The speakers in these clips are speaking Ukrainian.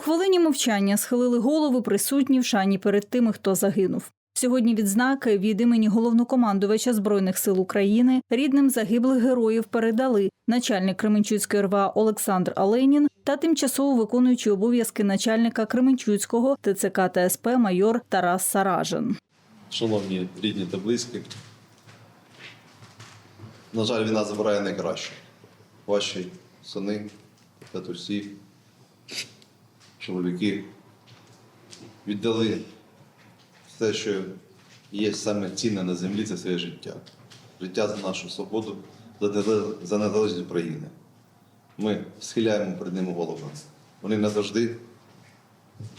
хвилині мовчання схилили голови присутні в шані перед тими, хто загинув. Сьогодні відзнаки від імені головнокомандувача збройних сил України рідним загиблих героїв передали начальник Кременчуцької РВА Олександр Аленін та тимчасово виконуючий обов'язки начальника Кременчуцького ТЦК та СП майор Тарас Саражин. Шановні рідні та близькі, на жаль, війна забирає найкраще. Ваші сини, татусі, чоловіки віддали все, що є саме цінне на землі, це своє життя. Життя за нашу свободу, за незалежність України. Ми схиляємо перед ними голову. Вони назавжди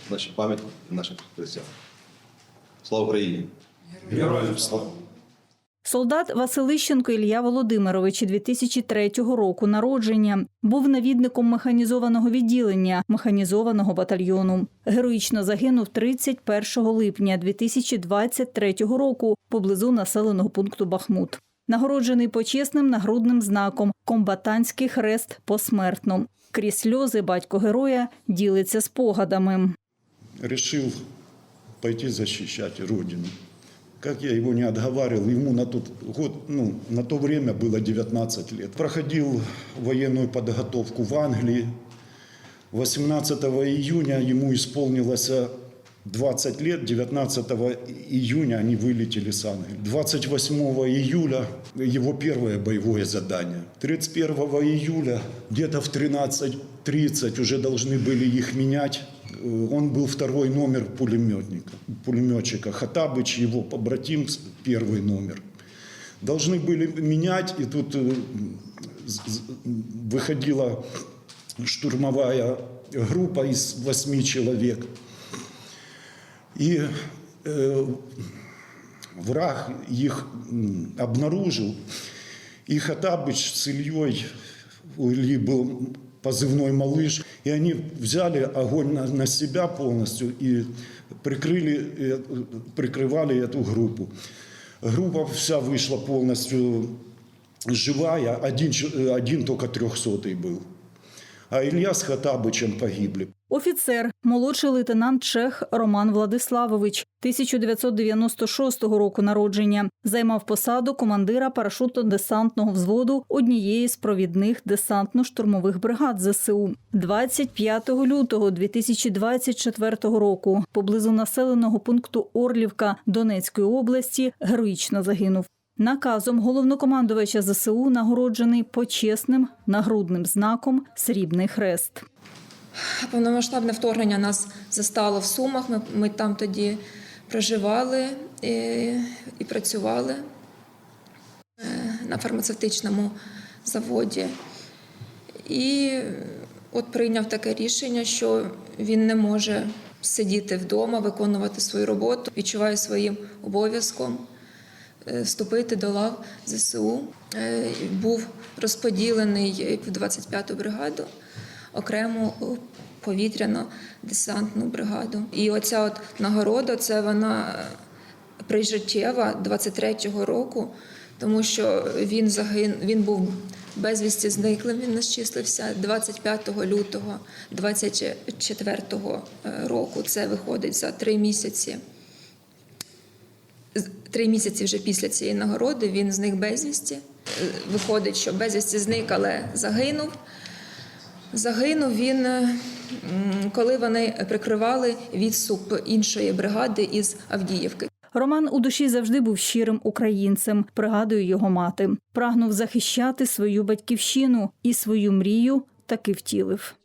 в нашій пам'яті і наших серцях. Слава Україні! Героям слава! Солдат Василищенко Ілля Володимирович 2003 року народження був навідником механізованого відділення механізованого батальйону. Героїчно загинув 31 липня 2023 року поблизу населеного пункту Бахмут. Нагороджений почесним нагрудним знаком комбатантський хрест посмертно. Крізь сльози батько героя ділиться спогадами. Решил пойти защищать Родину. Как я его не отговаривал, ему на тот год, ну, на то время было 19 лет. Проходил военную подготовку в Англии. 18 июня ему исполнилось 20 лет, 19 июня они вылетели с Англии. 28 июля его первое боевое задание. 31 июля где-то в 13.30 уже должны были их менять. Э, Он был второй номер пулеметника, пулеметчика. Хатабыч, его побратим, первый номер. Должны были менять, и тут э, выходила штурмовая группа из восьми человек. И э, враг их м, обнаружил. И Хатабыч с Ильей, у Ильи был позывной «Малыш», и они взяли огонь на, на себя полностью и прикрыли, э, прикрывали эту группу. Группа вся вышла полностью живая, один, ч- э, один только трехсотый был. А Илья с Хатабычем погибли. Офіцер, молодший лейтенант Чех Роман Владиславович, 1996 року народження, займав посаду командира парашутно-десантного взводу однієї з провідних десантно-штурмових бригад ЗСУ. 25 лютого 2024 року поблизу населеного пункту Орлівка Донецької області героїчно загинув. Наказом головнокомандувача ЗСУ нагороджений почесним нагрудним знаком Срібний хрест. Повномасштабне вторгнення нас застало в Сумах. Ми, ми там тоді проживали і, і працювали е, на фармацевтичному заводі. І от прийняв таке рішення, що він не може сидіти вдома, виконувати свою роботу, відчуває своїм обов'язком е, вступити до лав ЗСУ. Е, Був розподілений в 25-ту бригаду окрему повітряно-десантну бригаду. І оця от нагорода, це вона е, прижиттєва 23-го року, тому що він загин, він був безвісті зниклим. Він нас числився 25 лютого 24-го е, року. Це виходить за три місяці. Три місяці вже після цієї нагороди він зник безвісті. Е, Виходить, що безвісті зник, але загинув. Загинув він, е, коли вони прикривали відступ іншої бригади із Авдіївки. Роман у душі завжди був щирим українцем, пригадує його мати. Прагнув захищати свою батьківщину і свою мрію таки втілив.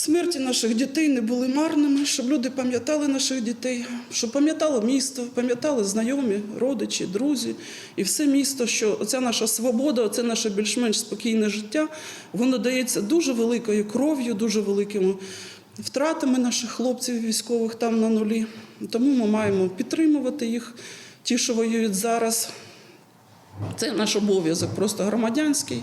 Смерті наших дітей не були марними, щоб люди пам'ятали наших дітей, щоб пам'ятало місто, пам'ятали знайомі, родичі, друзі і все місто, що оця наша свобода, оце наше більш-менш спокійне життя, воно дається дуже великою кров'ю, дуже великими втратами наших хлопців військових там на нулі. Тому ми маємо підтримувати їх, ті, що воюють зараз. Це наш обов'язок, просто громадянський.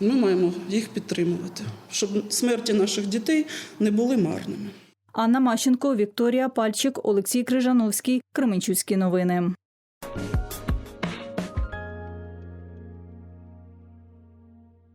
Ми маємо їх підтримувати, щоб смерті наших дітей не були марними. Анна Мащенко, Вікторія Пальчик, Олексій Крижановський, Кременчуцькі новини.